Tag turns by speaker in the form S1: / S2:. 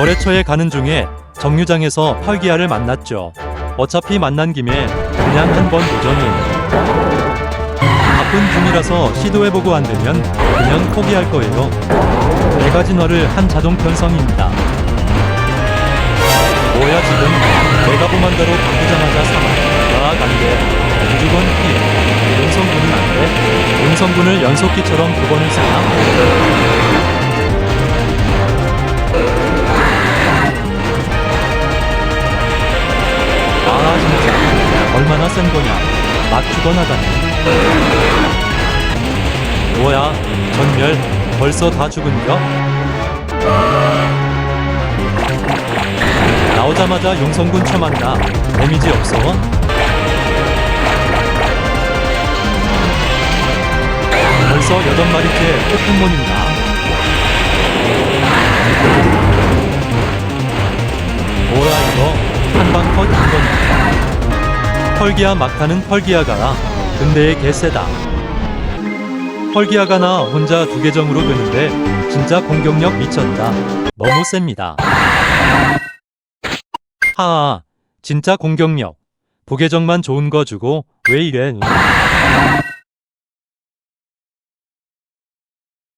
S1: 거래처에 가는 중에 정류장에서 펄기아를 만났죠. 어차피 만난 김에 그냥 한번 도전을. 바쁜 중이라서 시도해보고 안 되면 그냥 포기할 거예요. 내가 진화를 한 자동 편성입니다. 뭐야 지금 내가 보만다로 바꾸자마자 사망. 아 안돼. 무조건 피. 용성군은 안돼. 용성군을 연속기처럼 두 번을 쓰나? 얼마나 센 거냐. 막 죽어나가네. 뭐야? 전멸? 벌써 다 죽은겨? 나오자마자 용성군 쳐만다. 데미지 없어? 벌써 여덟 마리째 포켓몬인가? 뭐야 이거 펄기아 막타는 펄기아가라 근데의 개세다. 펄기아가나 혼자 두 계정으로 되는데 진짜 공격력 미쳤다. 너무 셉니다. 하아 진짜 공격력. 부계정만 좋은 거 주고 왜 이래